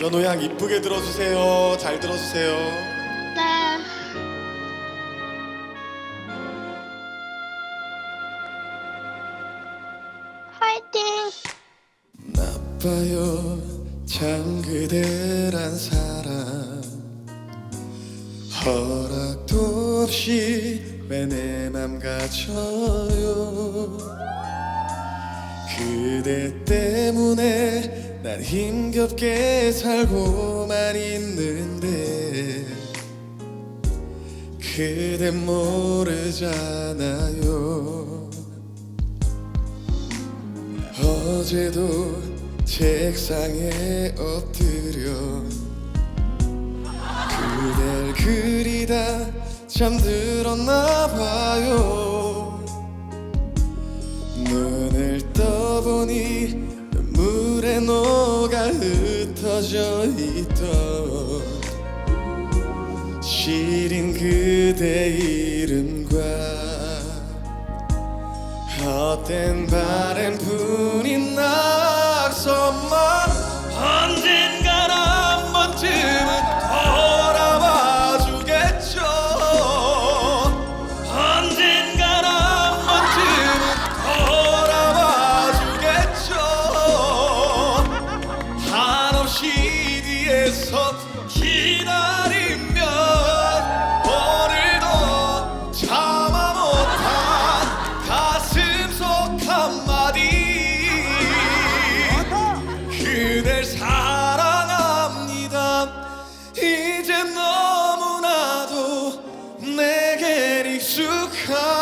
연호 양 이쁘게 들어주세요. 잘 들어주세요. 네. 화이팅! 나빠요 참 그대란 사람 허락도 없이 왜 내 맘 가져요 그대 때문에 난 힘겹게 살고만 있는데 그댄 모르잖아요. 어제도 책상에 엎드려 그댈 그리다 잠들었나 봐요 보니 눈물에 녹아 흩어져 있던 시린 그대 이름과 헛된 바램뿐 앞에서 기다리면 오늘도 참아 못한 가슴 속 한마디. 그댈 사랑합니다. 이제 너무나도 내게 익숙한